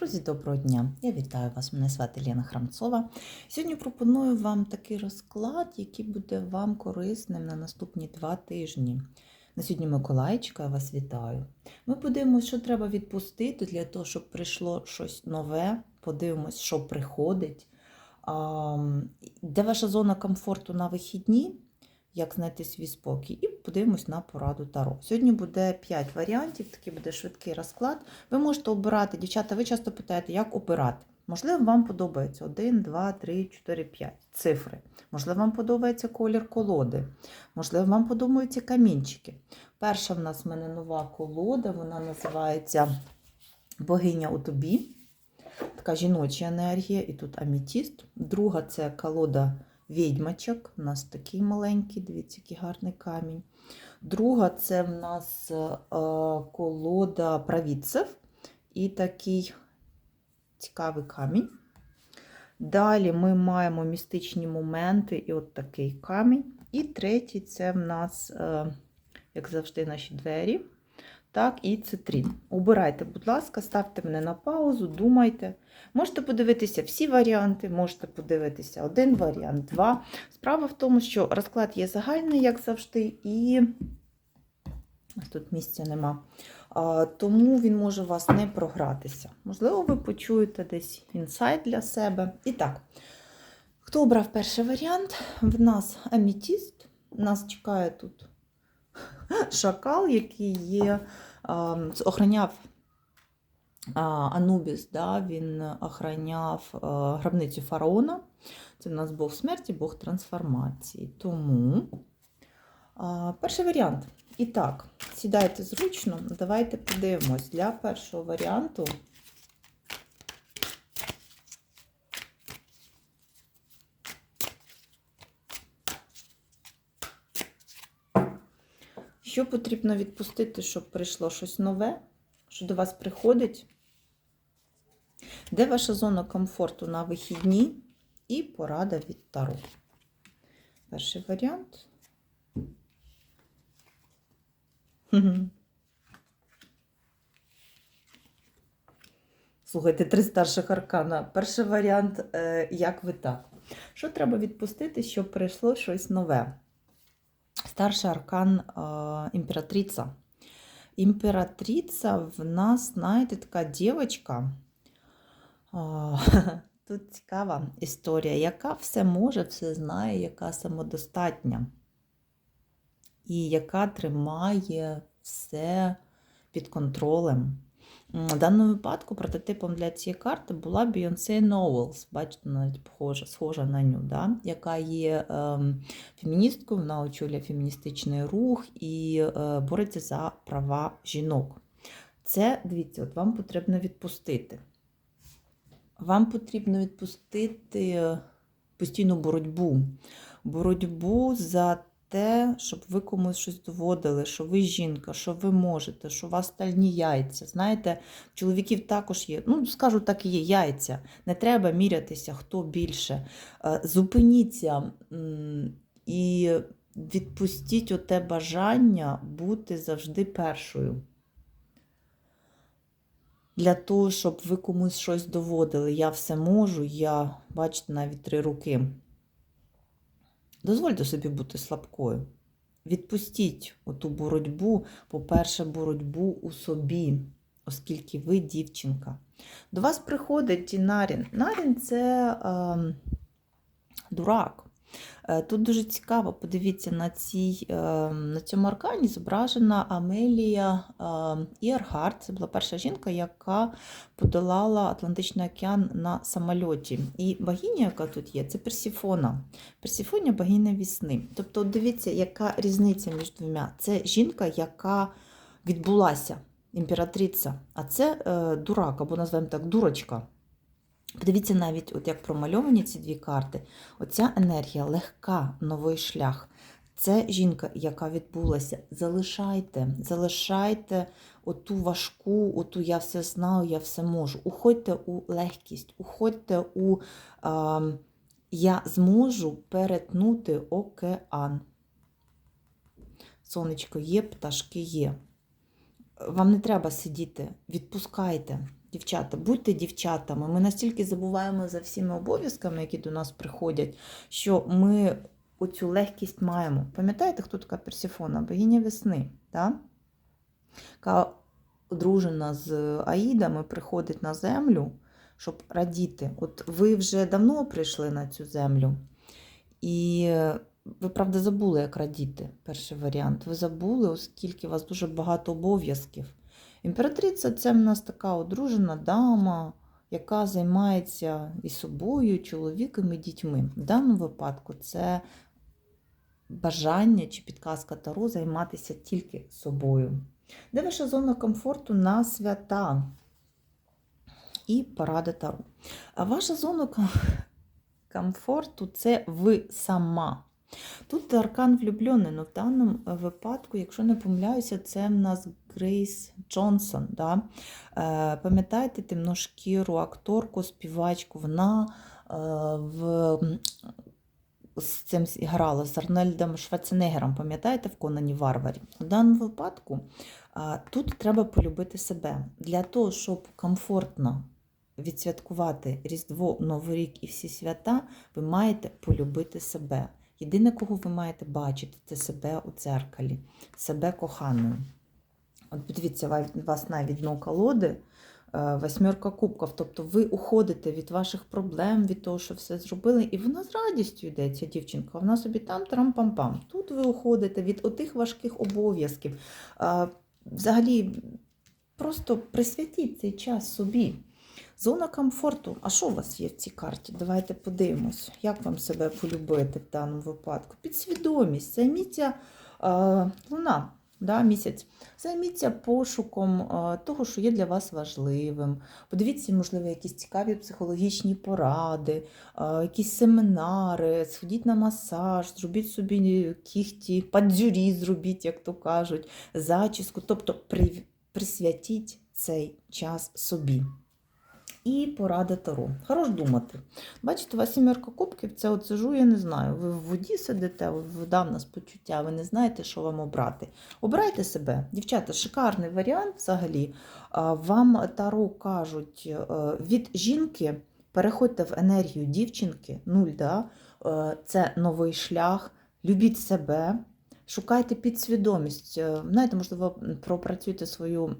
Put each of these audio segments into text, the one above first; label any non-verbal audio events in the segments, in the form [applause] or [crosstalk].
Друзі, доброго дня! Я вітаю вас. Мене звати Лена Храмцова. Сьогодні пропоную вам такий розклад, який буде вам корисним на наступні два тижні. На сьогодні Миколаївчика, я вас вітаю. Ми подивимося, що треба відпустити для того, щоб прийшло щось нове. Подивимось, що приходить. Де ваша зона комфорту на вихідні? Як знайти свій спокій, і подивимось на пораду Таро. Сьогодні буде 5 варіантів, такий буде швидкий розклад. Ви можете обирати, дівчата, ви часто питаєте, як обирати. Можливо, вам подобається 1, 2, 3, 4, 5 цифри. Можливо, вам подобається колір колоди. Можливо, вам подобаються камінчики. Перша в нас в мене нова колода, вона називається Богиня у тобі. Така жіноча енергія, і тут амітіст. Друга це колода відьмачок. У нас такий маленький, дивіться, який гарний камінь. Друга це в нас е, колода правідцев і такий цікавий камінь. Далі ми маємо містичні моменти і от такий камінь. І третій це в нас, е, як завжди, наші двері. Так, і цитрін. Обирайте, будь ласка, ставте мене на паузу, думайте. Можете подивитися всі варіанти, можете подивитися один варіант, два. Справа в тому, що розклад є загальний, як завжди, і тут місця нема. Тому він може у вас не програтися. Можливо, ви почуєте десь інсайт для себе. І так, хто обрав перший варіант? В нас амітіст. Нас чекає тут шакал, який є, а, охороняв Анубіс, да, він охороняв гробницю фараона. Це в нас Бог смерті, Бог трансформації. Тому перший варіант. І так, сідайте зручно, давайте подивимось для першого варіанту. Що потрібно відпустити, щоб прийшло щось нове, що до вас приходить? Де ваша зона комфорту на вихідні? І порада від Таро. Перший варіант. Слухайте, три старших аркана. Перший варіант, е, як ви так. Що треба відпустити, щоб прийшло щось нове? Старший аркан е, імператриця. Імператриця в нас, знаєте, така дівчинка. [laughs] Тут цікава історія, яка все може, все знає, яка самодостатня. І яка тримає все під контролем. В даному випадку прототипом для цієї карти була Beyoncé Knowles, бачите, навіть похожа, схожа на ню, да? яка є е, феміністкою, вона очолює феміністичний рух і е, бореться за права жінок. Це, дивіться, от вам потрібно відпустити. Вам потрібно відпустити постійну боротьбу. Боротьбу за те, щоб ви комусь щось доводили, що ви жінка, що ви можете, що у вас стальні яйця. Знаєте, чоловіків також є, ну, скажу так є, яйця. Не треба мірятися, хто більше. Зупиніться і відпустіть оте бажання бути завжди першою. Для того, щоб ви комусь щось доводили. Я все можу, я, бачите, навіть три руки. Дозвольте собі бути слабкою. Відпустіть оту боротьбу, по-перше, боротьбу у собі, оскільки ви дівчинка. До вас приходить Нарін. Нарін це е, дурак. Тут дуже цікаво, подивіться, на цій, на цьому аркані зображена Амелія Іархард. Це була перша жінка, яка подолала Атлантичний океан на самольоті. І богиня, яка тут є, це Персіфона. Персіфоня богиня вісни. Тобто, дивіться, яка різниця між двома. Це жінка, яка відбулася, імператриця, а це е, дурак, або називаємо так, дурочка. Подивіться навіть, от як промальовані ці дві карти. Оця енергія легка, новий шлях. Це жінка, яка відбулася. Залишайте, залишайте оту важку, оту я все знаю, я все можу. Уходьте у легкість, уходьте у а, я зможу перетнути океан. Сонечко є, пташки є. Вам не треба сидіти, відпускайте. Дівчата, будьте дівчатами. Ми настільки забуваємо за всіми обов'язками, які до нас приходять, що ми оцю легкість маємо. Пам'ятаєте, хто така Персіфона? Богиня весни, да? яка одружена з Аїдами, приходить на землю, щоб радіти. От ви вже давно прийшли на цю землю, і ви, правда, забули, як радіти. Перший варіант. Ви забули, оскільки у вас дуже багато обов'язків. Імператриця це в нас така одружена дама, яка займається і собою, і чоловіком, і дітьми. В даному випадку це бажання чи підказка Таро займатися тільки собою. Де ваша зона комфорту на свята? І порада Таро. А ваша зона комфорту це ви сама. Тут аркан влюблений, але в даному випадку, якщо не помиляюся, це в нас Грейс Джонсон. Да? Е, пам'ятаєте темношкіру акторку, співачку? Вона е, в, з цим грала з Арнольдом Шварценеггером, пам'ятаєте, в Конані Варварі? В даному випадку тут треба полюбити себе. Для того, щоб комфортно відсвяткувати Різдво, Новий рік і всі свята, ви маєте полюбити себе. Єдине, кого ви маєте бачити, це себе у дзеркалі, себе коханою. От подивіться, у вас навіть дно колоди, е, восьмерка кубків. Тобто ви уходите від ваших проблем, від того, що все зробили, і вона з радістю йде, ця дівчинка. Вона собі там трам-пам-пам. Тут ви уходите від отих важких обов'язків. Е, Взагалі, просто присвятіть цей час собі. Зона комфорту. А що у вас є в цій карті? Давайте подивимось, як вам себе полюбити в даному випадку. Підсвідомість, займіться е, луна, да, місяць. Займіться пошуком е, того, що є для вас важливим. Подивіться, можливо, якісь цікаві психологічні поради, е, якісь семінари, сходіть на масаж, зробіть собі кіхті, падзюрі зробіть, як то кажуть, зачіску. Тобто при- присвятіть цей час собі. І порада Таро. Хорош думати. Бачите, у вас сімерка кубків, це от сижу, я не знаю. Ви в воді сидите, вода в нас почуття, ви не знаєте, що вам обрати. Обирайте себе. Дівчата, шикарний варіант взагалі. Вам Таро кажуть, е, від жінки переходьте в енергію дівчинки, нуль, да? Е, це новий шлях, любіть себе. Шукайте підсвідомість. Е, Знаєте, можливо, пропрацюйте свою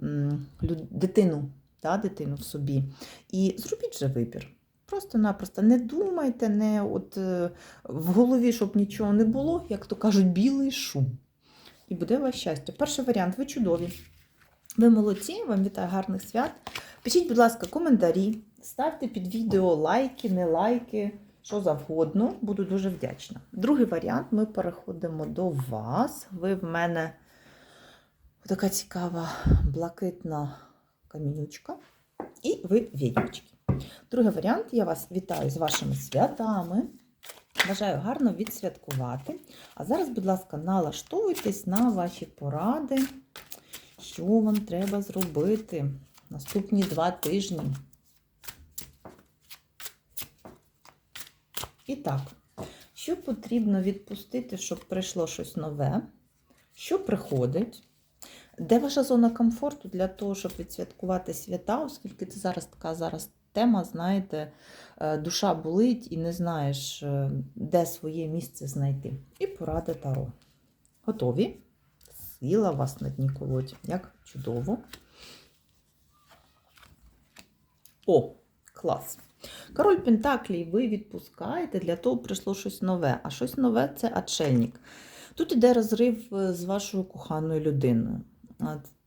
дитину, да, дитину в собі. І зробіть же вибір. Просто-напросто не думайте, не от е, в голові, щоб нічого не було, як то кажуть, білий шум. І буде у вас щастя. Перший варіант, ви чудові. Ви молодці, вам вітаю гарних свят. Пишіть, будь ласка, коментарі, ставте під відео лайки, не лайки, що завгодно. Буду дуже вдячна. Другий варіант ми переходимо до вас. Ви в мене така цікава блакитна камінючка. І ви відьмочки. Другий варіант, я вас вітаю з вашими святами. Бажаю гарно відсвяткувати. А зараз, будь ласка, налаштовуйтесь на ваші поради, що вам треба зробити наступні два тижні. І так, що потрібно відпустити, щоб прийшло щось нове? Що приходить? Де ваша зона комфорту для того, щоб відсвяткувати свята, оскільки це зараз така зараз тема, знаєте, е, душа болить і не знаєш, е, де своє місце знайти. І порада Таро. Готові? Сила вас на дні колоді. Як чудово. О, клас. Король Пентаклій ви відпускаєте, для того прийшло щось нове. А щось нове це отшельник. Тут іде розрив е, з вашою коханою людиною.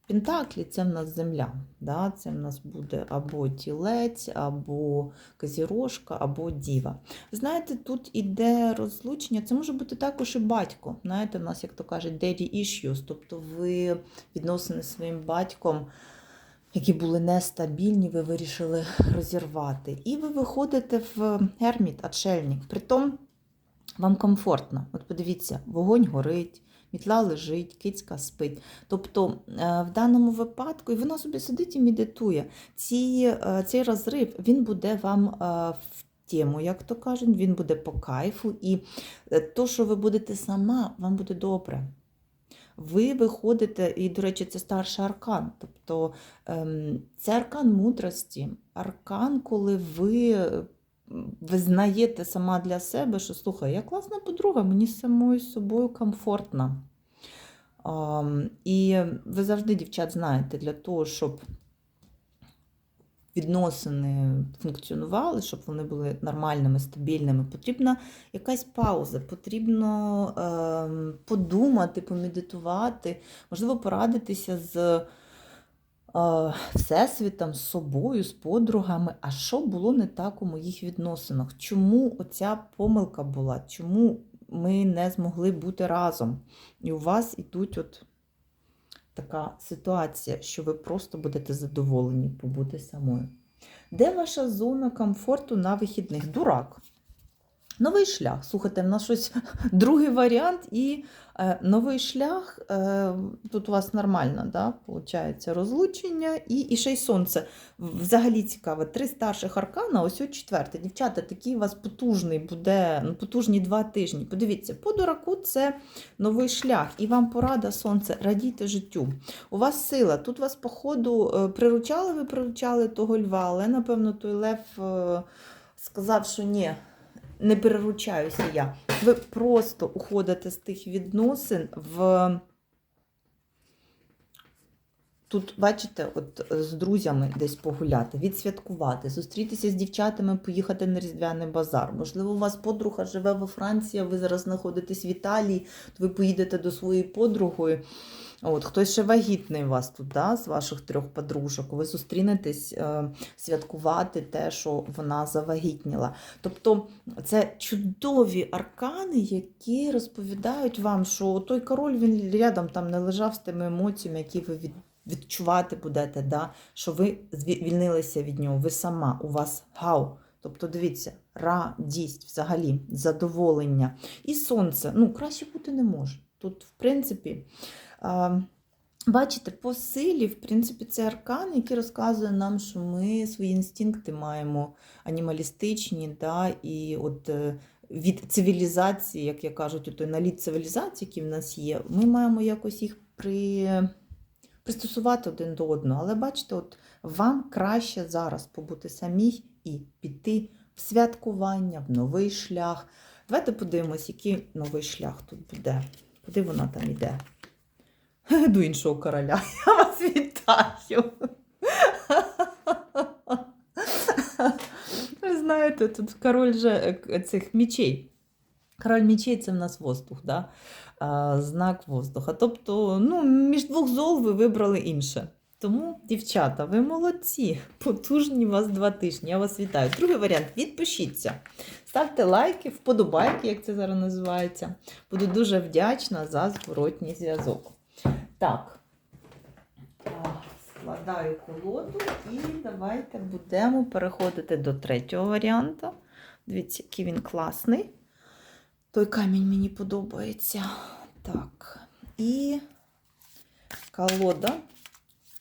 Пентаклі це в нас земля. Да? Це в нас буде або тілець, або казірожка, або діва. Знаєте, тут іде розлучення, це може бути також і батько. Знаєте, в нас, як то кажуть, daddy issues, тобто ви відносини зі своїм батьком, які були нестабільні, ви вирішили розірвати. І ви виходите в герміт, отшельник. Притом вам комфортно. От подивіться, вогонь горить, мітла лежить, кицька спить. Тобто е, в даному випадку, і вона собі сидить і медитує. Ці, е, цей розрив він буде вам е, в тему, як то кажуть, він буде по кайфу. І то, що ви будете сама, вам буде добре. ви виходите, і, до речі, це старший аркан. Тобто ем, це аркан мудрості, аркан, коли ви визнаєте сама для себе, що слухай, я класна подруга, мені з самою собою комфортно. І ви завжди, дівчат, знаєте, для того, щоб відносини функціонували, щоб вони були нормальними, стабільними, потрібна якась пауза, потрібно ем, подумати, помедитувати, можливо, порадитися з всесвітом, з собою, з подругами. А що було не так у моїх відносинах? Чому оця помилка була? Чому ми не змогли бути разом? І у вас ідуть от така ситуація, що ви просто будете задоволені побути самою. Де ваша зона комфорту на вихідних? Дурак. Новий шлях. Слухайте, в нас щось [laughs] другий варіант, і е, новий шлях. Е, тут у вас нормально, да, виходить, розлучення і, і ще й сонце. Взагалі цікаво. Три старших аркана, ось от четверте. Дівчата, такий у вас потужний буде, ну, потужні два тижні. Подивіться, по дураку це новий шлях, і вам порада сонце, радійте життю. У вас сила. Тут вас, походу, е, приручали, ви приручали того льва, але, напевно, той лев е, сказав, що ні не переручаюся я. Ви просто уходите з тих відносин в. Тут, бачите, от з друзями десь погуляти, відсвяткувати, зустрітися з дівчатами, поїхати на Різдвяний базар. Можливо, у вас подруга живе во Франції, ви зараз знаходитесь в Італії, то ви поїдете до своєї подруги. От, Хтось ще вагітний у вас тут, да, з ваших трьох подружок. Ви зустрінетесь е, святкувати те, що вона завагітніла. Тобто це чудові аркани, які розповідають вам, що той король він рядом там не лежав з тими емоціями, які ви від, відчувати будете, да, що ви звільнилися від нього, ви сама, у вас гау. Тобто, дивіться, радість, взагалі, задоволення. І сонце. Ну, краще бути не може. Тут, в принципі, Бачите, по силі, в принципі, це аркан, який розказує нам, що ми свої інстинкти маємо анімалістичні, да, і от е, від цивілізації, як я кажуть, той наліт цивілізації, який в нас є, ми маємо якось їх при... пристосувати один до одного. Але бачите, от вам краще зараз побути самій і піти в святкування, в новий шлях. Давайте подивимось, який новий шлях тут буде. Куди вона там йде? [laughs] До іншого короля. [laughs] Я вас вітаю. [laughs] Ви знаєте, тут король же е, цих мічей. Король мічей це в нас воздух, да? знак воздуха. Тобто, ну, між двох зол ви вибрали інше. Тому, дівчата, ви молодці, потужні вас два тижні. Я вас вітаю. Другий варіант відпишіться. Ставте лайки, вподобайки, як це зараз називається. Буду дуже вдячна за зворотній зв'язок. Так, складаю колоду і давайте будемо переходити до третього варіанту. Дивіться, який він класний. Той камінь мені подобається. Так, і колода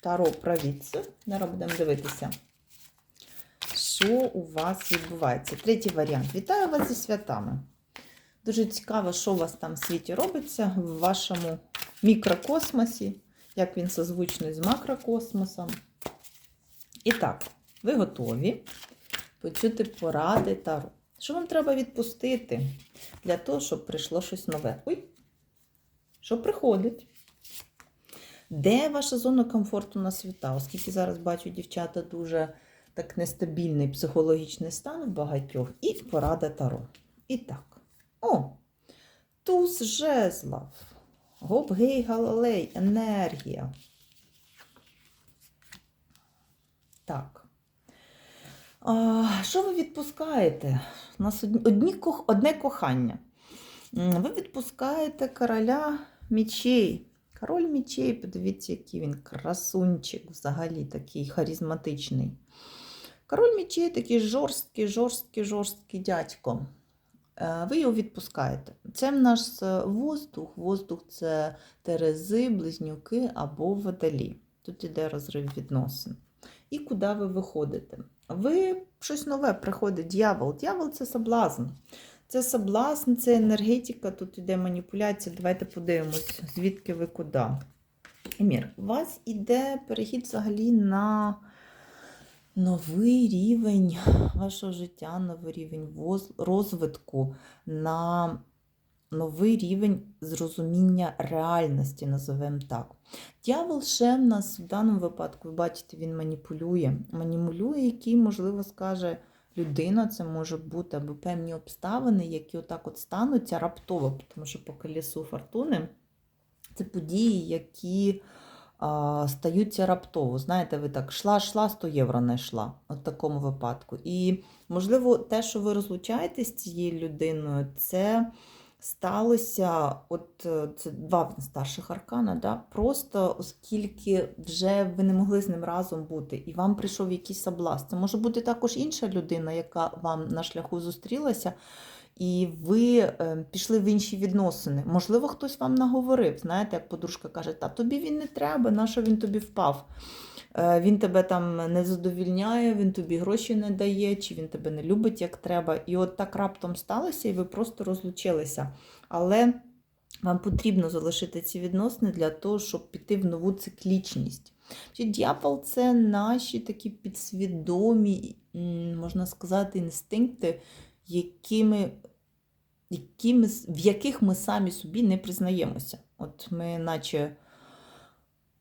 Таро провідцю. Зараз будемо дивитися, що у вас відбувається. Третій варіант. Вітаю вас зі святами. Дуже цікаво, що у вас там в світі робиться в вашому мікрокосмосі, як він созвучний з макрокосмосом. І так, ви готові почути поради Таро. Що вам треба відпустити для того, щоб прийшло щось нове? Ой, що приходить? Де ваша зона комфорту на світа? Оскільки зараз бачу, дівчата дуже так нестабільний психологічний стан в багатьох, і порада Таро. І так. О, туз жезлов. Гоп, гей, галалей, енергія. Так. А, Що ви відпускаєте? У нас одні, одне кохання. Ви відпускаєте короля мічей. Король мічей, подивіться, який він красунчик, взагалі такий харизматичний. Король мічей такий жорсткий, жорсткий, жорсткий дядько. Е, ви його відпускаєте. Це в нас воздух. Воздух це терези, близнюки або водолі. Тут іде розрив відносин. І куди ви виходите? Ви щось нове приходить дьявол. Дьявол це соблазн. Це соблазн, це енергетика, тут іде маніпуляція. Давайте подивимось, звідки ви куди. Емір, у вас іде перехід взагалі на новий рівень вашого життя, новий рівень розвитку, на новий рівень зрозуміння реальності, називаємо так. Дьявол ще в нас в даному випадку, ви бачите, він маніпулює. Маніпулює, який, можливо, скаже людина, це може бути або певні обставини, які отак от стануться раптово, тому що по колесу фортуни це події, які стаються раптово. Знаєте, ви так шла, шла, 100 євро знайшла. В такому випадку. І, можливо, те, що ви розлучаєтесь з цією людиною, це сталося, от е, це два старших аркана, да? просто оскільки вже ви не могли з ним разом бути, і вам прийшов якийсь соблазн. Це може бути також інша людина, яка вам на шляху зустрілася, і ви е, пішли в інші відносини. Можливо, хтось вам наговорив. Знаєте, як подружка каже, та тобі він не треба, на що він тобі впав? Е, Він тебе там не задовільняє, він тобі гроші не дає, чи він тебе не любить як треба. І от так раптом сталося, і ви просто розлучилися. Але вам потрібно залишити ці відносини для того, щоб піти в нову циклічність. Чи це наші такі підсвідомі, можна сказати, інстинкти, якими, якими, в яких ми самі собі не признаємося. От ми, наче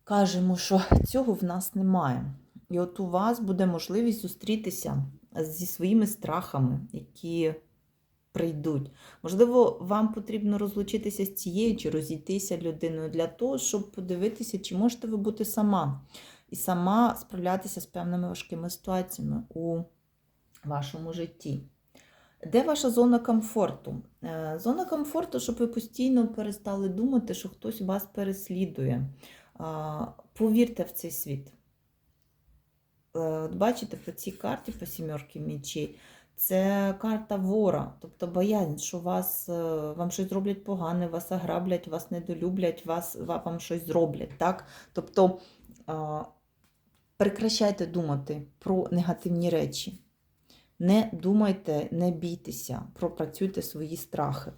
кажемо, що цього в нас немає. І от у вас буде можливість зустрітися зі своїми страхами, які прийдуть. Можливо, вам потрібно розлучитися з цією чи розійтися людиною для того, щоб подивитися, чи можете ви бути сама, і сама справлятися з певними важкими ситуаціями у вашому житті. Де ваша зона комфорту? Е, Зона комфорту, щоб ви постійно перестали думати, що хтось вас переслідує. Повірте в цей світ. Е, от Бачите, по цій карті, по сімерки мечей, це карта вора, тобто боязнь, що вас, е, вам щось зроблять погане, вас ограблять, вас недолюблять, вас, вам щось зроблять. Так? Тобто прекращайте думати про негативні речі. Не думайте, не бійтеся, пропрацюйте свої страхи.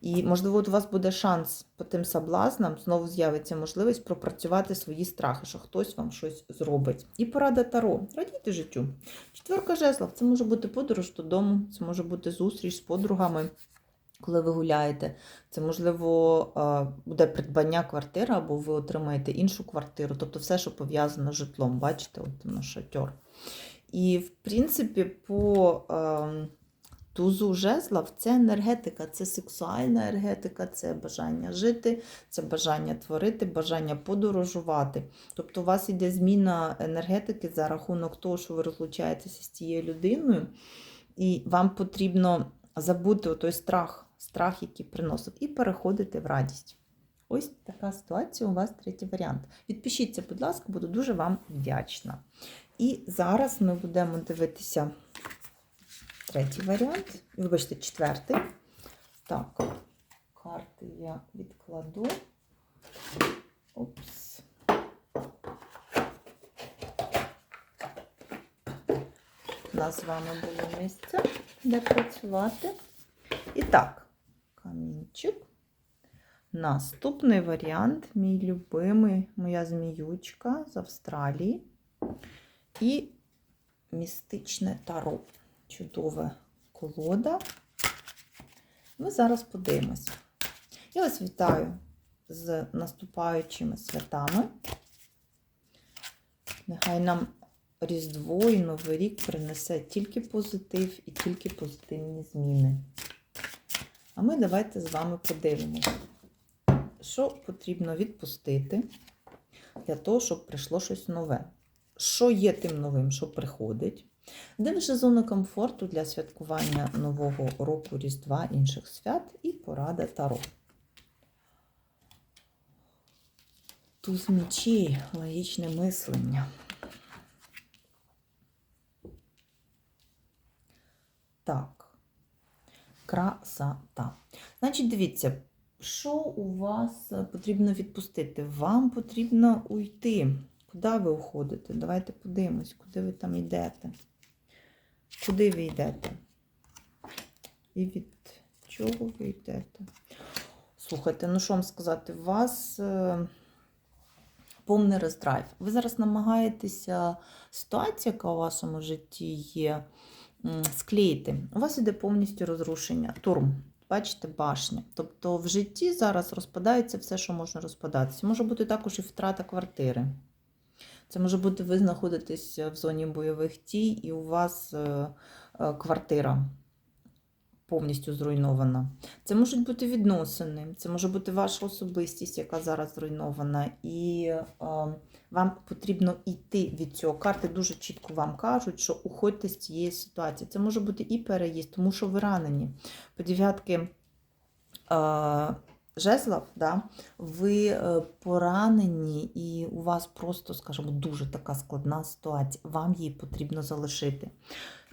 І, можливо, от у вас буде шанс по тим соблазнам, знову з'явиться можливість пропрацювати свої страхи, що хтось вам щось зробить. І порада Таро. Радійте життю. Четверка жезлов це може бути подорож додому, це може бути зустріч з подругами, коли ви гуляєте. Це, можливо, е, буде придбання квартири, або ви отримаєте іншу квартиру. Тобто все, що пов'язано з житлом. Бачите, от наш шатер. І, в принципі, по е, тузу жезлов це енергетика, це сексуальна енергетика, це бажання жити, це бажання творити, бажання подорожувати. Тобто у вас йде зміна енергетики за рахунок того, що ви розлучаєтеся з цією людиною, і вам потрібно забути той страх, страх, який приносив, і переходити в радість. Ось така ситуація у вас третій варіант. Відпишіться, будь ласка, буду дуже вам вдячна. І зараз ми будемо дивитися третій варіант. Вибачте, четвертий. Так, карти я відкладу. Опс. У нас з вами було місце, де працювати. І так, камінчик. Наступний варіант, мій любимий, моя зміючка з Австралії. І містичне таро. Чудова колода. Ми зараз подивимося. Я вас вітаю з наступаючими святами. Нехай нам Різдво і Новий рік принесе тільки позитив і тільки позитивні зміни. А ми давайте з вами подивимося, що потрібно відпустити для того, щоб прийшло щось нове. Що є тим новим, що приходить? Де вже зона комфорту для святкування Нового року, Різдва, інших свят і порада Таро. Туз мечей, логічне мислення. Так, красота. Значить, дивіться, що у вас потрібно відпустити? Вам потрібно уйти. Куди ви уходите? Давайте подивимось, куди ви там йдете. Куди ви йдете? І від чого ви йдете? Слухайте, ну що вам сказати, у вас е, повний роздрайв. Ви зараз намагаєтеся ситуацію, яка у вашому житті є, склеїти. У вас іде повністю розрушення. Турм. Бачите, башня. Тобто в житті зараз розпадається все, що можна розпадатися. Може бути також і втрата квартири. Це може бути, ви знаходитесь в зоні бойових дій, і у вас е, е, квартира повністю зруйнована. Це можуть бути відносини, це може бути ваша особистість, яка зараз зруйнована, і е, вам потрібно йти від цього. Карти дуже чітко вам кажуть, що уходьте з цієї ситуації. Це може бути і переїзд, тому що ви ранені. По дев'ятки е, жезлов, да, ви е, поранені, і у вас просто, скажімо, дуже така складна ситуація. Вам її потрібно залишити.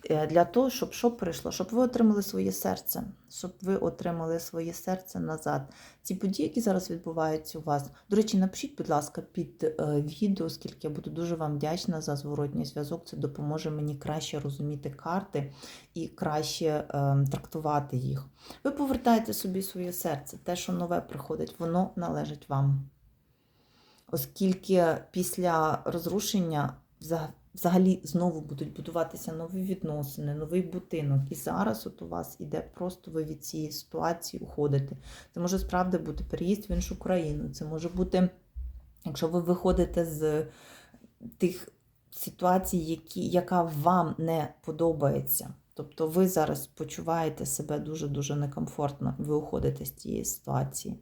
Е, Для того, щоб що прийшло, щоб ви отримали своє серце, щоб ви отримали своє серце назад. Ці події, які зараз відбуваються у вас. До речі, напишіть, будь ласка, під е, відео, оскільки я буду дуже вам вдячна за зворотній зв'язок. Це допоможе мені краще розуміти карти і краще е, трактувати їх. Ви повертаєте собі своє серце. Те, що нове приходить, воно належить вам. Оскільки після розрушення взагалі знову будуть будуватися нові відносини, новий будинок. І зараз от у вас іде просто ви від цієї ситуації уходите. Це може справді бути переїзд в іншу країну. Це може бути, якщо ви виходите з тих ситуацій, які, яка вам не подобається. Тобто ви зараз почуваєте себе дуже-дуже некомфортно, ви уходите з цієї ситуації,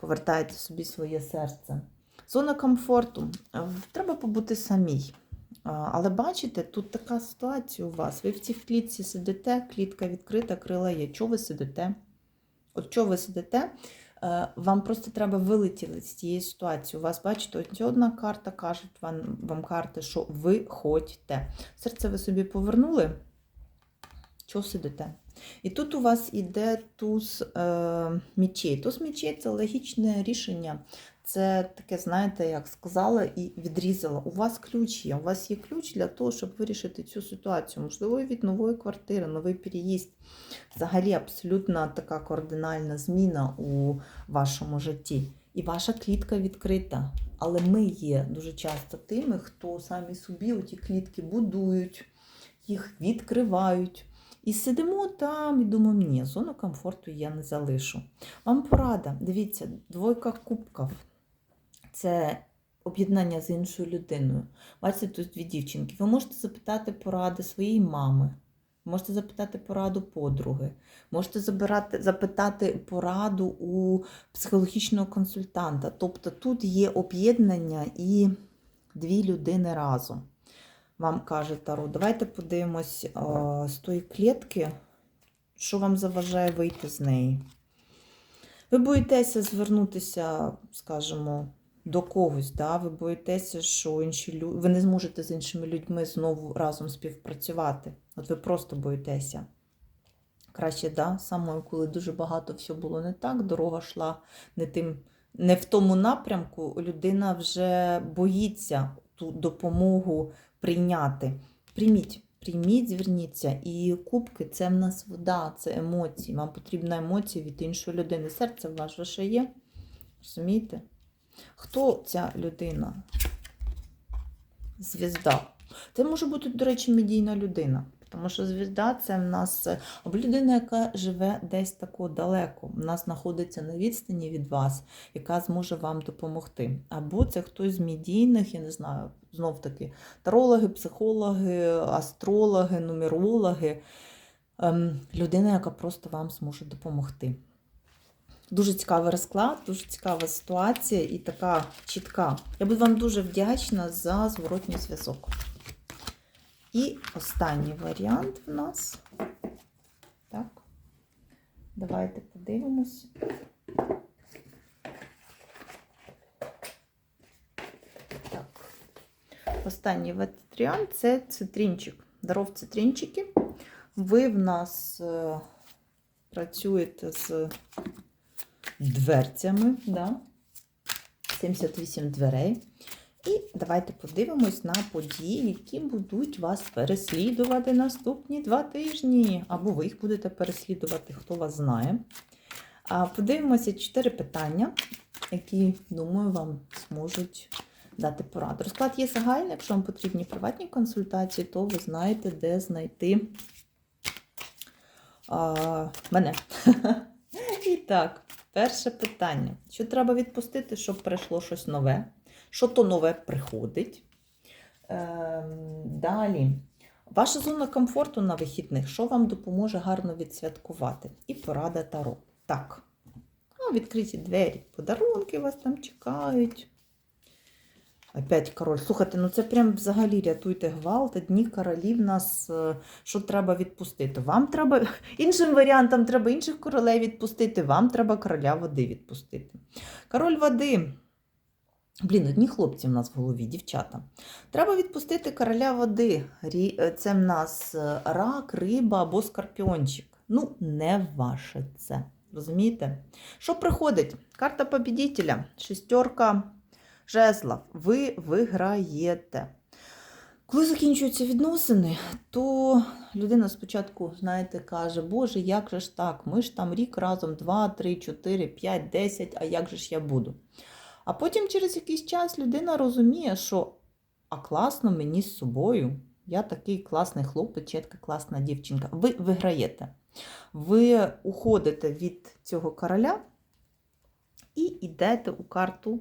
повертаєте собі своє серце. Зона комфорту. Е, Треба побути самій. Але бачите, тут така ситуація у вас. Ви в цій клітці сидите, клітка відкрита, крила є. Чого ви сидите? От чого ви сидите? Е, Вам просто треба вилетіти з цієї ситуації. У вас, бачите, ось одна карта каже вам, вам карти, що ви ходьте. Серце ви собі повернули. Чого сидите? І тут у вас іде туз е, мічей. Туз мічей це логічне рішення. Це таке, знаєте, як сказала і відрізала. У вас ключ є. У вас є ключ для того, щоб вирішити цю ситуацію. Можливо, від нової квартири, новий переїзд. Взагалі абсолютно така кардинальна зміна у вашому житті. І ваша клітка відкрита. Але ми є дуже часто тими, хто самі собі оті клітки будують, їх відкривають. І сидимо там і думаємо, ні, зону комфорту я не залишу. Вам порада, дивіться, двойка кубків це об'єднання з іншою людиною. Бачите, тут дві дівчинки. Ви можете запитати поради своєї мами, можете запитати пораду подруги, можете забирати, запитати пораду у психологічного консультанта. Тобто тут є об'єднання і дві людини разом. Вам каже Таро, давайте подивимось а, з тої клітки, що вам заважає вийти з неї. Ви боїтеся звернутися, скажімо, до когось, да? ви боїтеся, що інші люди, ви не зможете з іншими людьми знову разом співпрацювати. От ви просто боїтеся. Краще, да, самою, коли дуже багато всього було не так, дорога йшла не тим, не в тому напрямку, людина вже боїться ту допомогу прийняти. Прийміть, прийміть, зверніться. І кубки це в нас вода, це емоції. Вам потрібна емоція від іншої людини. Серце в вас ще є. Розумієте? Хто ця людина? Звізда. Це може бути, до речі, медійна людина. Тому що звізда це в нас е, людина, яка живе десь тако далеко, в нас знаходиться на відстані від вас, яка зможе вам допомогти. Або це хтось з медійних, я не знаю, знов таки тарологи, психологи, астрологи, нумерологи. Ем, людина, яка просто вам зможе допомогти. Дуже цікавий розклад, дуже цікава ситуація і така чітка. Я буду вам дуже вдячна за зворотній зв'язок. І останній варіант в нас. Так. Давайте подивимось. Так. Останній варіант це цитринчик. Здоров, цитринчики. Ви в нас е, працюєте з дверцями, да? 78 дверей. І давайте подивимось на події, які будуть вас переслідувати наступні два тижні. Або ви їх будете переслідувати, хто вас знає. А Подивимося чотири питання, які, думаю, вам зможуть дати пораду. Розклад є загальний, якщо вам потрібні приватні консультації, то ви знаєте, де знайти а, мене. [laughs] І так, перше питання. Що треба відпустити, щоб прийшло щось нове? Що то нове приходить? Ем, далі. Ваша зона комфорту на вихідних, що вам допоможе гарно відсвяткувати? І порада Таро. Так. Ну, відкриті двері, подарунки вас там чекають. Опять король. Слухайте, ну це прям взагалі рятуйте гвалт. Дні королів нас, е, що треба відпустити. Вам треба [laughs] іншим варіантам треба інших королей відпустити, вам треба короля води відпустити. Король води. Блін, одні хлопці в нас в голові, дівчата. Треба відпустити короля води. Е, Це в нас е, рак, риба або скорпіончик. Ну, не ваше це. Розумієте? Що приходить? Карта побідітеля, шестерка жезлов. Ви виграєте. Коли закінчуються відносини, то людина спочатку, знаєте, каже, Боже, як же ж так? Ми ж там рік разом, 2, 3, 4, 5, 10, а як же ж я буду? А потім через якийсь час людина розуміє, що а класно мені з собою. Я такий класний хлопець, я така класна дівчинка. Ви виграєте. Ви уходите від цього короля і йдете у карту,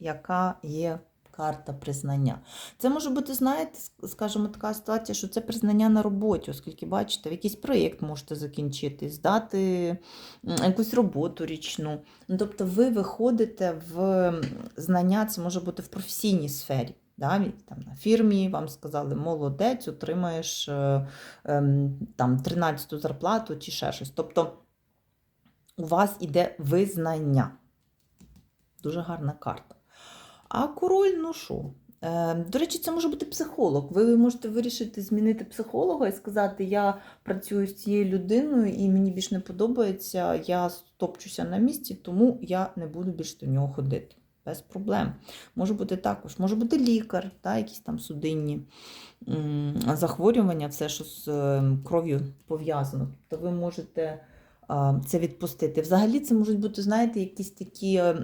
яка є карта признання. Це може бути, знаєте, скажімо, така ситуація, що це признання на роботі, оскільки, бачите, в якийсь проєкт можете закінчити, здати якусь роботу річну. Ну, тобто ви виходите в знання, це може бути в професійній сфері. Да, там, на фірмі вам сказали, молодець, отримаєш е, ем, там 13-ту зарплату чи ще щось. Тобто у вас іде визнання. Дуже гарна карта. А король, ну що? Е, До речі, це може бути психолог. Ви можете вирішити змінити психолога і сказати, я працюю з цією людиною і мені більш не подобається, я топчуся на місці, тому я не буду більше до нього ходити. Без проблем. Може бути також, може бути лікар, та, якісь там судинні захворювання, все, що з е, кров'ю пов'язано. Тобто ви можете це відпустити. Взагалі, це можуть бути, знаєте, якісь такі е,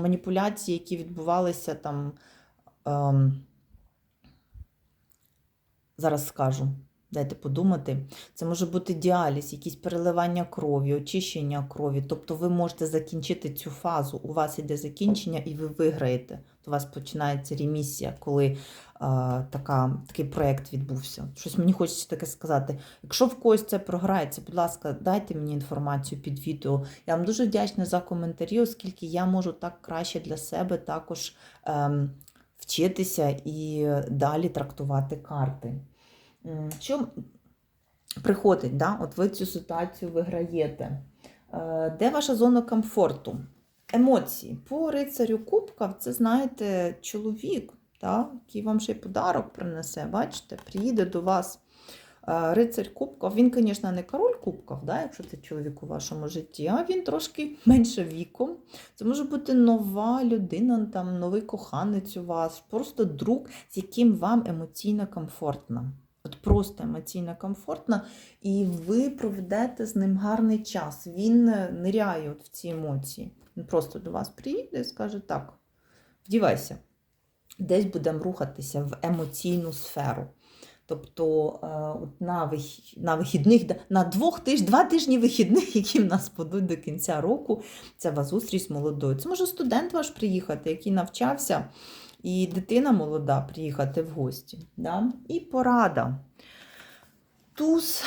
маніпуляції, які відбувалися там. ем, Зараз скажу. Дайте подумати. Це може бути діаліз, якісь переливання крові, очищення крові. Тобто ви можете закінчити цю фазу. У вас іде закінчення, і ви виграєте. У вас починається ремісія, коли така, такий проєкт відбувся. Щось мені хочеться таке сказати. Якщо в когось це програється, будь ласка, дайте мені інформацію під відео. Я вам дуже вдячна за коментарі, оскільки я можу так краще для себе також ем, вчитися і далі трактувати карти. Що приходить, да? от ви цю ситуацію виграєте. Е, Де ваша зона комфорту? Емоції. По рицарю кубків, це, знаєте, чоловік, да? який вам ще й подарок принесе. Бачите, приїде до вас е, рицарь кубків. Він, звісно, не король кубків, да? якщо це чоловік у вашому житті, а він трошки менше віком. Це може бути нова людина, там, новий коханець у вас, просто друг, з яким вам емоційно комфортно. От просто емоційно комфортно, і ви проведете з ним гарний час. Він ниряє от в ці емоції. Він просто до вас приїде і скаже: так, вдівайся, десь будемо рухатися в емоційну сферу. Тобто е, на, вихідних, на двох тиж... два тижні вихідних, [laughs] які в нас будуть до кінця року, це вас зустріч з молодою. Це може студент ваш приїхати, який навчався, і дитина молода приїхати в гості. Да? І порада. Туз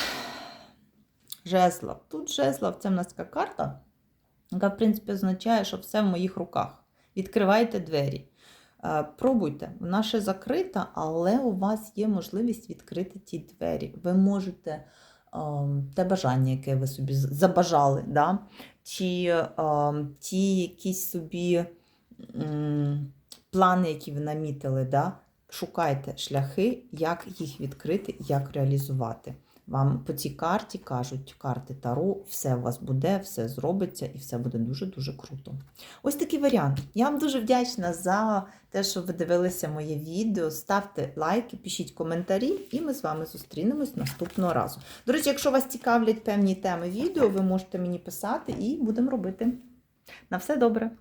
жезлов. Тут жезлов це в нас така карта, яка, в принципі, означає, що все в моїх руках. Відкривайте двері. Е, Пробуйте, вона ще закрита, але у вас є можливість відкрити ті двері. Ви можете ем, те бажання, яке ви собі забажали, да? чи ем, ті якісь собі плани, які ви намітили, да? шукайте шляхи, як їх відкрити, як реалізувати. Вам по цій карті кажуть, карти Таро, все у вас буде, все зробиться і все буде дуже-дуже круто. Ось такий варіант. Я вам дуже вдячна за те, що ви дивилися моє відео. Ставте лайки, пишіть коментарі, і ми з вами зустрінемось наступного разу. До речі, якщо вас цікавлять певні теми відео, ви можете мені писати і будемо робити. На все добре!